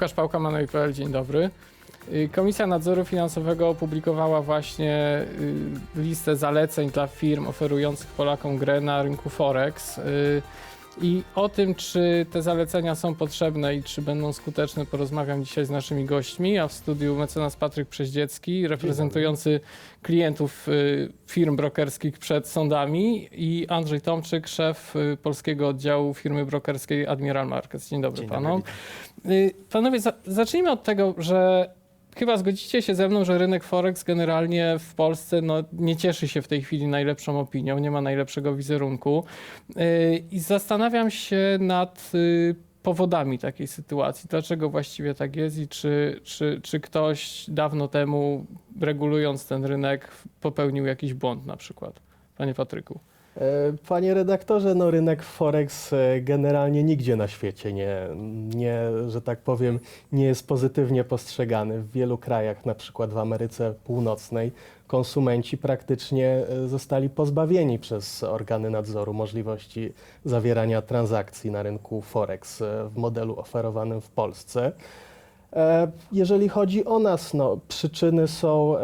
Łukasz Pałka, Manuel.pl, dzień dobry. Y, Komisja Nadzoru Finansowego opublikowała właśnie y, listę zaleceń dla firm oferujących Polakom grę na rynku Forex. I o tym, czy te zalecenia są potrzebne i czy będą skuteczne, porozmawiam dzisiaj z naszymi gośćmi, a w studiu mecenas Patryk Przeździecki, reprezentujący klientów y, firm brokerskich przed sądami i Andrzej Tomczyk, szef y, polskiego oddziału firmy brokerskiej Admiral Markets. Dzień dobry Dzień panom. dobry, Y, Panowie, za, zacznijmy od tego, że chyba zgodzicie się ze mną, że rynek Forex generalnie w Polsce no, nie cieszy się w tej chwili najlepszą opinią, nie ma najlepszego wizerunku. Y, I zastanawiam się nad y, powodami takiej sytuacji. Dlaczego właściwie tak jest i czy, czy, czy ktoś dawno temu, regulując ten rynek, popełnił jakiś błąd na przykład? Panie Patryku. E, Panie redaktorze, no rynek Forex e, generalnie nigdzie na świecie nie, nie, że tak powiem, nie jest pozytywnie postrzegany. W wielu krajach, na przykład w Ameryce Północnej, konsumenci praktycznie e, zostali pozbawieni przez organy nadzoru możliwości zawierania transakcji na rynku Forex w modelu oferowanym w Polsce. Jeżeli chodzi o nas, no, przyczyny są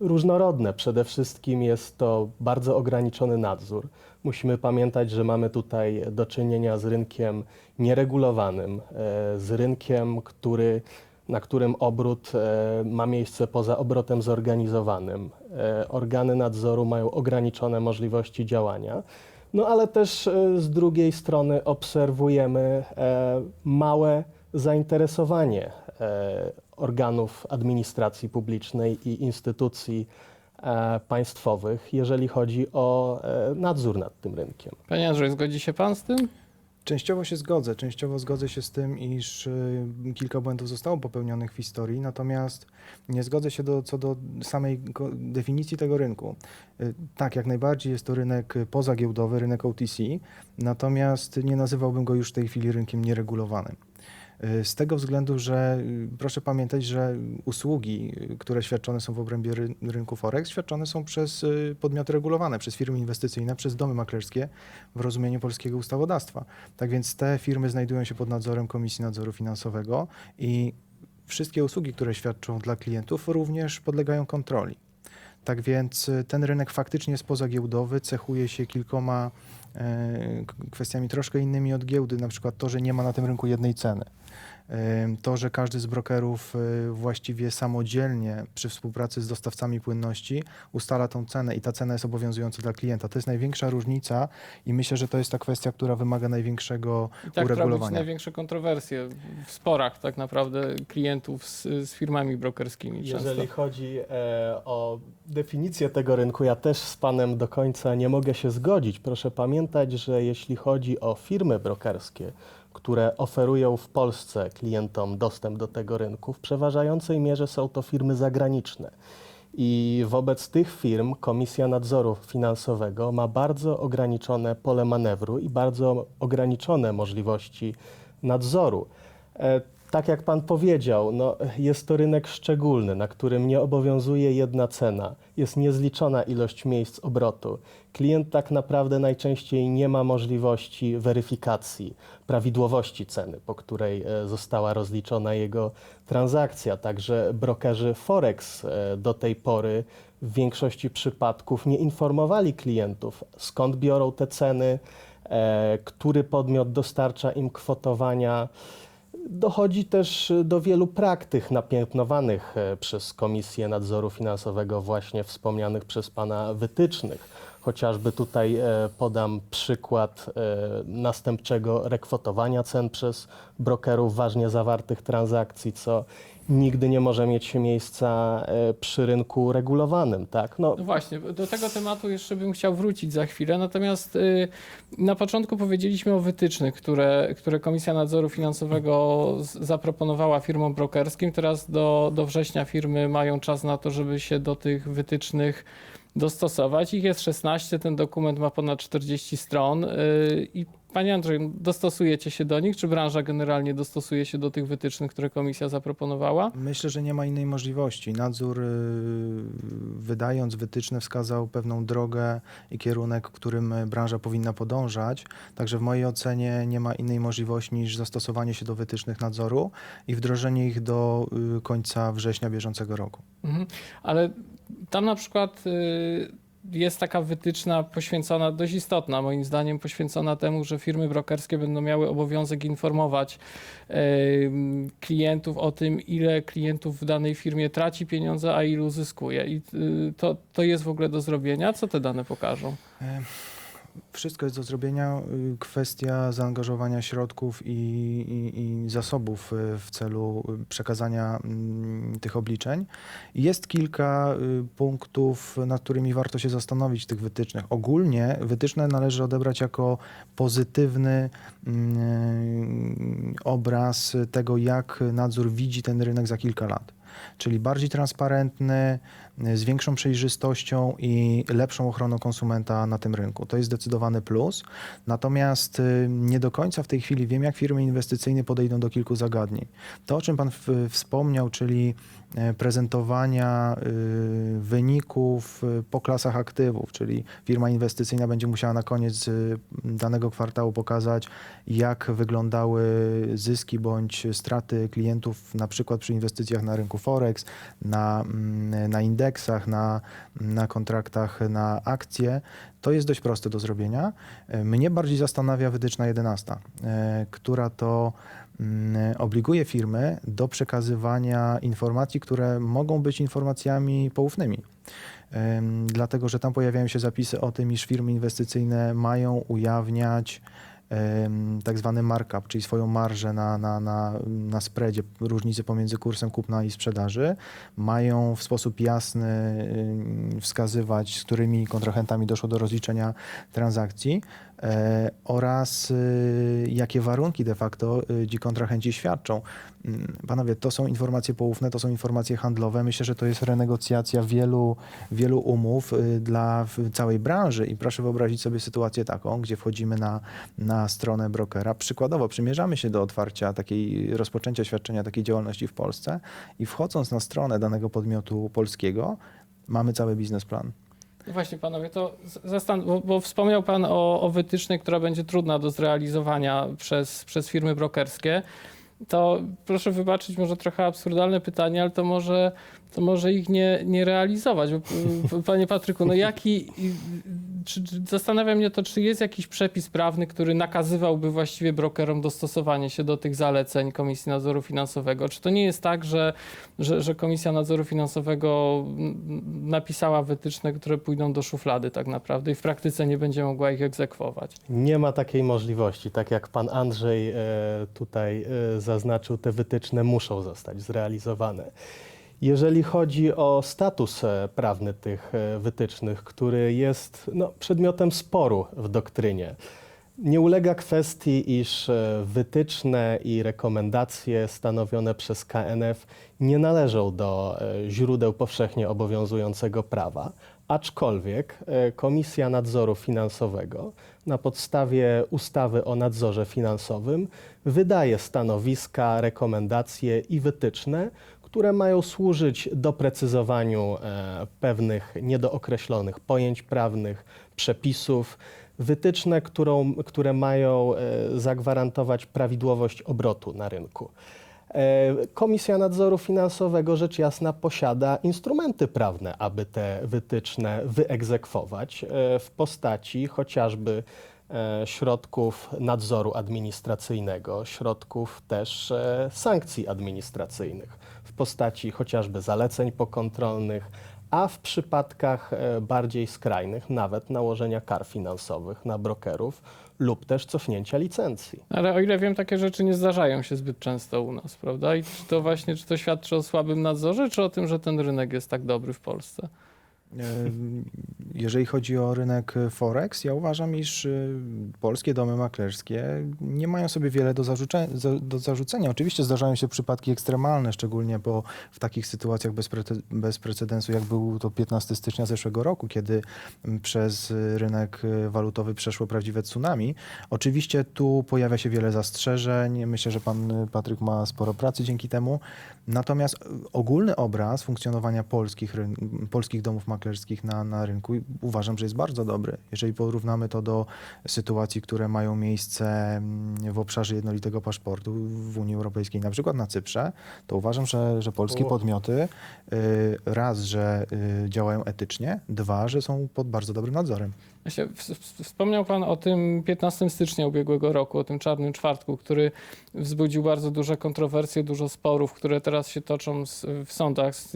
różnorodne. Przede wszystkim jest to bardzo ograniczony nadzór. Musimy pamiętać, że mamy tutaj do czynienia z rynkiem nieregulowanym, e, z rynkiem, który, na którym obrót e, ma miejsce poza obrotem zorganizowanym. E, Organy nadzoru mają ograniczone możliwości działania. No ale też z drugiej strony obserwujemy małe zainteresowanie organów administracji publicznej i instytucji e, państwowych, jeżeli chodzi o e, nadzór nad tym rynkiem. Panie Andrzej, zgodzi się pan z tym? Częściowo się zgodzę. Częściowo zgodzę się z tym, iż y, kilka błędów zostało popełnionych w historii, natomiast nie zgodzę się do, co do samej definicji tego rynku. Y, Tak, jak najbardziej jest to rynek pozagiełdowy, rynek OTC, natomiast nie nazywałbym go już w tej chwili rynkiem nieregulowanym. Y, Z tego względu, że y, proszę pamiętać, że usługi, y, które świadczone są w obrębie ry- rynku Forex, świadczone są przez podmioty regulowane, przez firmy inwestycyjne, przez domy maklerskie w rozumieniu polskiego ustawodawstwa. Tak więc te firmy znajdują się pod nadzorem Komisji Nadzoru Finansowego i wszystkie usługi, które świadczą dla klientów, również podlegają kontroli. Tak więc y, ten rynek faktycznie jest pozagiełdowy, cechuje się kilkoma e, kwestiami troszkę innymi od giełdy, na przykład to, że nie ma na tym rynku jednej ceny. To, że każdy z brokerów y, właściwie samodzielnie przy współpracy z dostawcami płynności ustala tą cenę i ta cena jest obowiązująca dla klienta. To jest największa różnica i myślę, że to jest ta kwestia, która wymaga największego I tak uregulowania. największe kontrowersje w sporach tak naprawdę klientów z, z firmami brokerskimi Jeżeli często. chodzi e, o definicję tego rynku, ja też z Panem do końca nie mogę się zgodzić. Proszę pamiętać, że jeśli chodzi o firmy brokerskie, które oferują w Polsce klientom dostęp do tego rynku, w przeważającej mierze są to firmy zagraniczne. I wobec tych firm Komisja Nadzoru Finansowego ma bardzo ograniczone pole manewru i bardzo ograniczone możliwości nadzoru. Tak jak Pan powiedział, no, jest to rynek szczególny, na którym nie obowiązuje jedna cena. Jest niezliczona ilość miejsc obrotu. Klient tak naprawdę najczęściej nie ma możliwości weryfikacji prawidłowości ceny, po której e, została rozliczona jego transakcja. Także brokerzy Forex e, do tej pory w większości przypadków nie informowali klientów, skąd biorą te ceny, e, który podmiot dostarcza im kwotowania. Dochodzi też do wielu praktyk napiętnowanych e, przez Komisję Nadzoru Finansowego, właśnie wspomnianych przez Pana wytycznych. Chociażby tutaj e, podam przykład e, następczego rekwotowania cen przez brokerów ważnie zawartych transakcji, co nigdy nie może mieć miejsca e, przy rynku regulowanym. Tak? No, No właśnie, do tego tematu jeszcze bym chciał wrócić za chwilę. Natomiast y, na początku powiedzieliśmy o wytycznych, które, które Komisja Nadzoru Finansowego zaproponowała firmom brokerskim. Teraz do, do września firmy mają czas na to, żeby się do tych wytycznych dostosować. Ich jest 16, ten dokument ma ponad 40 stron y, i Panie Andrzej, dostosujecie się do nich, czy branża generalnie dostosuje się do tych wytycznych, które komisja zaproponowała? Myślę, że nie ma innej możliwości. Nadzór, y, wydając wytyczne, wskazał pewną drogę i kierunek, którym branża powinna podążać. Także w mojej ocenie nie ma innej możliwości niż zastosowanie się do wytycznych nadzoru i wdrożenie ich do y, końca września bieżącego roku. Mhm. Ale tam na przykład y, jest taka wytyczna poświęcona, dość istotna moim zdaniem, poświęcona temu, że firmy brokerskie będą miały obowiązek informować klientów o tym, ile klientów w danej firmie traci pieniądze, a ilu zyskuje. I y, to, to jest w ogóle do zrobienia. Co te dane pokażą? Wszystko jest do zrobienia. y, Kwestia zaangażowania środków i, i, i zasobów y, w celu y, przekazania mm, tych obliczeń. Jest kilka punktów, nad którymi warto się zastanowić w tych wytycznych. Ogólnie wytyczne należy odebrać jako pozytywny mm, obraz tego, jak nadzór widzi ten rynek za kilka lat. Czyli bardziej transparentny, z większą przejrzystością i lepszą ochroną konsumenta na tym rynku. To jest zdecydowany plus. Natomiast y, nie do końca w tej chwili wiem, jak firmy inwestycyjne podejdą do kilku zagadnień. To, o czym Pan wspomniał, czyli prezentowania y, wyników y, po klasach aktywów, czyli firma inwestycyjna będzie musiała na koniec danego kwartału pokazać, jak wyglądały zyski bądź straty klientów, na przykład przy inwestycjach na rynku Forex, na, mm, na indeksach, na, na kontraktach na akcje. To jest dość proste do zrobienia. E, Mnie bardziej zastanawia wytyczna 11, e, która to obliguje firmy do przekazywania informacji, które mogą być informacjami poufnymi. Dlatego, że tam pojawiają się zapisy o tym, iż firmy inwestycyjne mają ujawniać tak zwany markup, czyli swoją marżę na, na, na, na spreadzie, różnicy pomiędzy kursem kupna i sprzedaży. Mają w sposób jasny wskazywać, z którymi kontrahentami doszło do rozliczenia transakcji oraz y, jakie warunki de facto y, ci kontrahenci świadczą. Mm, Panowie, to są informacje poufne, to są informacje handlowe. Myślę, że to jest renegocjacja wielu, wielu umów y, dla całej branży i proszę wyobrazić sobie sytuację taką, gdzie wchodzimy na, na stronę brokera. Przykładowo przymierzamy się do otwarcia takiej, rozpoczęcia świadczenia takiej działalności w Polsce i wchodząc na stronę danego podmiotu polskiego, mamy cały biznesplan. No Właśnie panowie, to zastan- bo, bo wspomniał pan o, o wytycznej, która będzie trudna do zrealizowania przez, przez firmy brokerskie. To proszę wybaczyć, może trochę absurdalne pytanie, ale to może, to może ich nie, nie realizować. Bo, Panie Patryku, no jaki, czy, czy, zastanawia mnie to, czy jest jakiś przepis prawny, który nakazywałby właściwie brokerom dostosowanie się do tych zaleceń Komisji Nadzoru Finansowego? Czy to nie jest tak, że, że, że Komisja Nadzoru Finansowego napisała wytyczne, które pójdą do szuflady tak naprawdę i w praktyce nie będzie mogła ich egzekwować? Nie ma takiej możliwości. Tak jak pan Andrzej e, tutaj e, zaznaczył, te wytyczne muszą zostać zrealizowane. Jeżeli chodzi o status e, prawny tych e, wytycznych, który jest no, przedmiotem sporu w doktrynie, nie ulega kwestii, iż e, wytyczne i rekomendacje stanowione przez KNF nie należą do źródeł powszechnie obowiązującego prawa, aczkolwiek Komisja Nadzoru Finansowego na podstawie ustawy o nadzorze finansowym wydaje stanowiska, rekomendacje i wytyczne, które mają służyć doprecyzowaniu e, pewnych niedookreślonych pojęć prawnych, przepisów, wytyczne, którą, które mają e, zagwarantować prawidłowość obrotu na rynku. E, Komisja Nadzoru Finansowego rzecz jasna posiada instrumenty prawne, aby te wytyczne wyegzekwować w postaci chociażby środków nadzoru administracyjnego, środków też e, sankcji administracyjnych w postaci chociażby zaleceń pokontrolnych, a w przypadkach e, bardziej skrajnych nawet nałożenia kar finansowych na brokerów lub też cofnięcia licencji. Ale o ile wiem, takie rzeczy nie zdarzają się zbyt często u nas, prawda? I czy to właśnie, czy to świadczy o słabym nadzorze, czy o tym, że ten rynek jest tak dobry w Polsce? Em, Jeżeli chodzi o rynek Forex, ja uważam, iż y, polskie domy maklerskie nie mają sobie wiele do, zarzuce- za- do zarzucenia. Oczywiście zdarzają się przypadki ekstremalne, szczególnie po, w takich sytuacjach bez, prete- bez precedensu, jak był to 15 stycznia zeszłego roku, kiedy przez rynek walutowy przeszło prawdziwe tsunami. Oczywiście tu pojawia się wiele zastrzeżeń. Myślę, że pan Patryk ma sporo pracy dzięki temu. Natomiast ogólny obraz funkcjonowania polskich, polskich domów maklerskich na, na rynku uważam, że jest bardzo dobry. Jeżeli porównamy to do sytuacji, które mają miejsce mm, w obszarze jednolitego paszportu w Unii Europejskiej, na przykład na Cyprze, to uważam, że, że polskie podmioty y, raz, że y, działają etycznie, dwa, że są pod bardzo dobrym nadzorem. Właśnie Wspomniał Pan o tym 15 stycznia ubiegłego roku, o tym czarnym czwartku, który wzbudził bardzo duże kontrowersje, dużo sporów, które teraz się toczą z, w sądach z,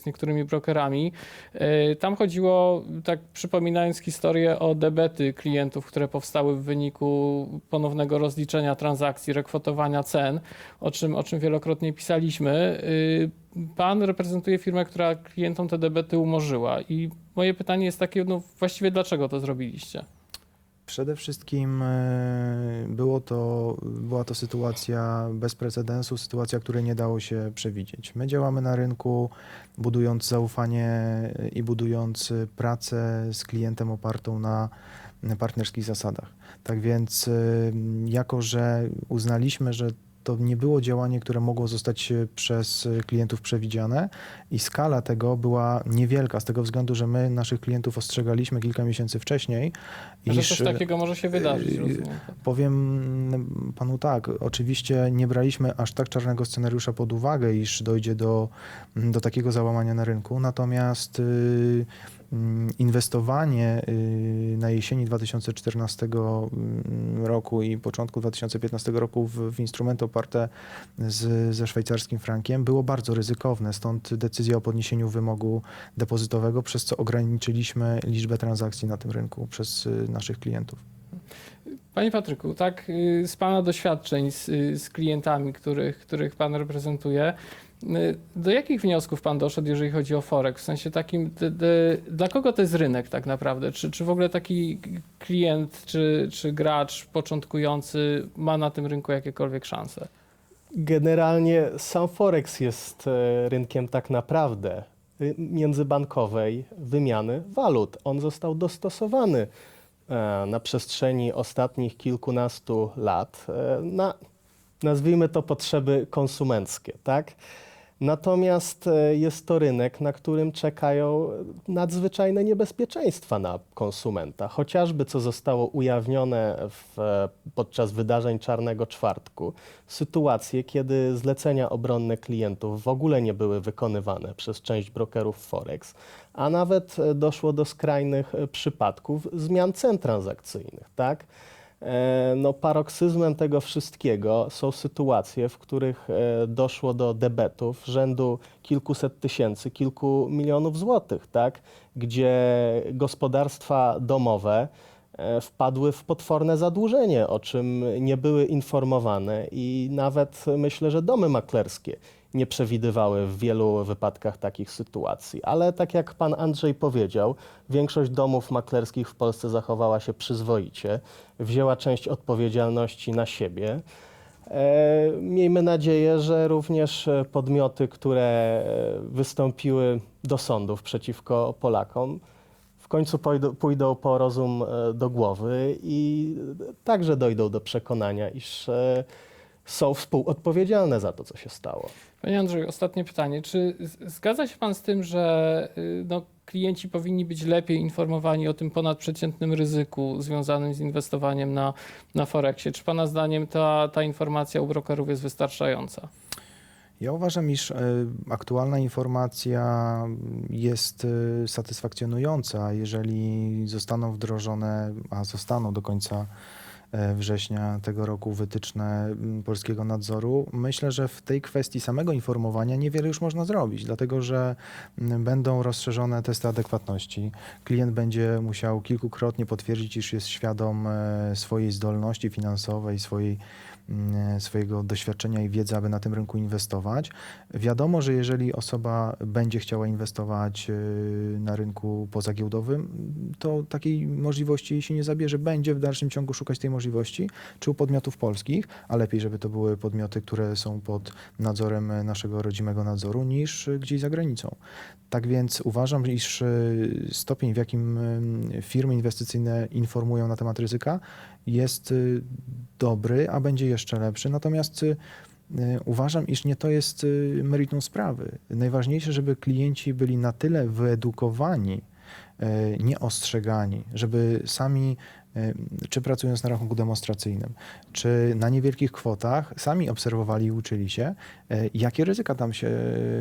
z niektórymi brokerami. E, Tam chodziło, tak przypominając historię o debety klientów, które powstały w wyniku ponownego rozliczenia transakcji, rekwotowania cen, o czym, o czym wielokrotnie pisaliśmy. Y, Pan reprezentuje firmę, która klientom te debety umorzyła i moje pytanie jest takie, no właściwie dlaczego to zrobiliście? Przede wszystkim e, było to, była to sytuacja bez precedensu, sytuacja, której nie dało się przewidzieć. My działamy na rynku, budując zaufanie i budując pracę z klientem opartą na partnerskich zasadach. Tak więc, e, jako że uznaliśmy, że to nie było działanie, które mogło zostać e, przez klientów przewidziane i skala tego była niewielka, z tego względu, że my naszych klientów ostrzegaliśmy kilka miesięcy wcześniej, Że iż coś takiego może się wydarzyć, rozumiem. Powiem panu tak, oczywiście nie braliśmy aż tak czarnego scenariusza pod uwagę, iż dojdzie do, do takiego załamania na rynku, natomiast y, inwestowanie y, na jesieni 2014 mm, roku i początku 2015 roku w, w instrumenty oparte z, ze szwajcarskim frankiem było bardzo ryzykowne, stąd decyzja o podniesieniu wymogu depozytowego, przez co ograniczyliśmy liczbę transakcji na tym rynku przez y, naszych klientów. Panie Patryku, tak y, z Pana doświadczeń z, z klientami, których, których Pan reprezentuje, do jakich wniosków Pan doszedł, jeżeli chodzi o Forex? W sensie takim, d, d, dla kogo to jest rynek tak naprawdę? Czy, czy w ogóle taki klient, czy, czy gracz początkujący ma na tym rynku jakiekolwiek szanse? Generalnie sam Forex jest e, rynkiem tak naprawdę y, międzybankowej wymiany walut. On został dostosowany e, na przestrzeni ostatnich kilkunastu lat e, na, nazwijmy to, potrzeby konsumenckie, tak? Natomiast e, jest to rynek, na którym czekają nadzwyczajne niebezpieczeństwa na konsumenta. Chociażby co zostało ujawnione w, e, podczas wydarzeń Czarnego Czwartku, sytuacje, kiedy zlecenia obronne klientów w ogóle nie były wykonywane przez część brokerów Forex, a nawet e, doszło do skrajnych przypadków zmian cen transakcyjnych, tak? E, No, paroksyzmem tego wszystkiego są sytuacje, w których e, doszło do debetów rzędu kilkuset tysięcy, kilku milionów złotych, tak? gdzie gospodarstwa domowe e, wpadły w potworne zadłużenie, o czym nie były informowane i nawet myślę, że domy maklerskie nie przewidywały w wielu wypadkach takich sytuacji. Ale tak jak pan Andrzej powiedział, większość domów maklerskich w Polsce zachowała się przyzwoicie, wzięła część odpowiedzialności na siebie. E, Miejmy nadzieję, że również e, podmioty, które e, wystąpiły do sądów przeciwko Polakom, w końcu pójdą, po rozum do głowy i także dojdą do przekonania, iż są współodpowiedzialne za to, co się stało. Panie Andrzeju, ostatnie pytanie. Czy zgadza się Pan z tym, że y, no, klienci powinni być lepiej informowani o tym ponadprzeciętnym ryzyku związanym z inwestowaniem na, na Forexie? Czy Pana zdaniem ta, ta informacja u brokerów jest wystarczająca? Ja uważam, iż e, aktualna informacja jest e, satysfakcjonująca, jeżeli zostaną wdrożone, a zostaną do końca września tego roku wytyczne polskiego nadzoru. Myślę, że w tej kwestii samego informowania niewiele już można zrobić, dlatego że będą rozszerzone testy adekwatności. Klient będzie musiał kilkukrotnie potwierdzić, iż jest świadom e, swojej zdolności finansowej, swojej swojego doświadczenia i wiedzy, aby na tym rynku inwestować. Wiadomo, że jeżeli osoba będzie chciała inwestować y, na rynku pozagiełdowym, to takiej możliwości się nie zabierze. Będzie w dalszym ciągu szukać tej możliwości, czy u podmiotów polskich, a lepiej, żeby to były podmioty, które są pod nadzorem naszego rodzimego nadzoru, niż gdzieś za granicą. Tak więc uważam, iż e, stopień, w jakim e, firmy inwestycyjne informują na temat ryzyka, jest dobry, a będzie jeszcze lepszy. Natomiast e, uważam, iż nie to jest e, meritum sprawy. Najważniejsze, żeby klienci byli na tyle wyedukowani, e, nie ostrzegani, żeby sami, e, czy pracując na rachunku demonstracyjnym, czy na niewielkich kwotach, sami obserwowali i uczyli się, e, jakie ryzyka tam się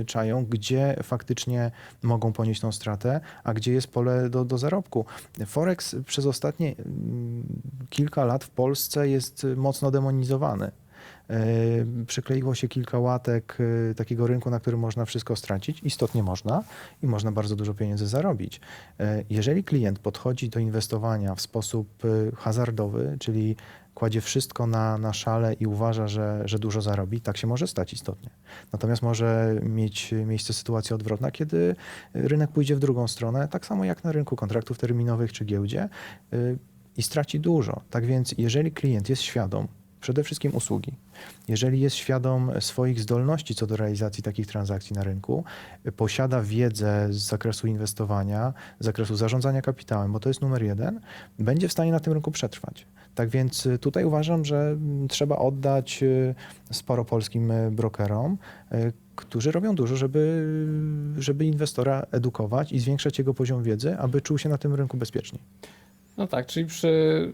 czają, gdzie faktycznie mogą ponieść tą stratę, a gdzie jest pole do, do zarobku. Forex przez ostatnie mm, kilka lat w Polsce jest mocno demonizowany. E, Przykleiło się kilka łatek e, takiego rynku, na którym można wszystko stracić. Istotnie można i można bardzo dużo pieniędzy zarobić. Jeżeli klient podchodzi do inwestowania w sposób hazardowy, czyli kładzie wszystko na, na szale i uważa, że, że dużo zarobi, tak się może stać istotnie. Natomiast może mieć miejsce sytuacja odwrotna, kiedy rynek pójdzie w drugą stronę, tak samo jak na rynku kontraktów terminowych czy giełdzie y, i straci dużo. Tak więc, jeżeli klient jest świadom przede wszystkim usługi, jeżeli jest świadom swoich zdolności co do realizacji takich transakcji na rynku, posiada wiedzę z zakresu inwestowania, z zakresu zarządzania kapitałem, bo to jest numer jeden, będzie w stanie na tym rynku przetrwać. Tak więc y, tutaj uważam, że mm, trzeba oddać y, sporo polskim y, brokerom, którzy robią dużo, żeby, żeby inwestora edukować i zwiększać jego poziom wiedzy, aby czuł się na tym rynku bezpiecznie. No tak, czyli przy,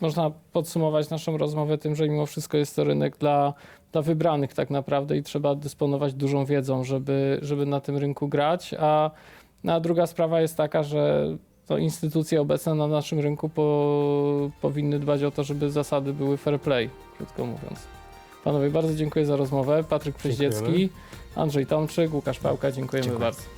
można podsumować naszą rozmowę tym, że mimo wszystko jest to rynek dla, dla wybranych tak naprawdę i trzeba dysponować dużą wiedzą, żeby, żeby na tym rynku grać. A, a druga sprawa jest taka, że to instytucje obecne na naszym rynku po, powinny dbać o to, żeby zasady były fair play, krótko mówiąc. Panowie, bardzo dziękuję za rozmowę. Patryk Przeździecki. Andrzej Tomczyk, Łukasz Pałka, dziękujemy Dziękuję. bardzo.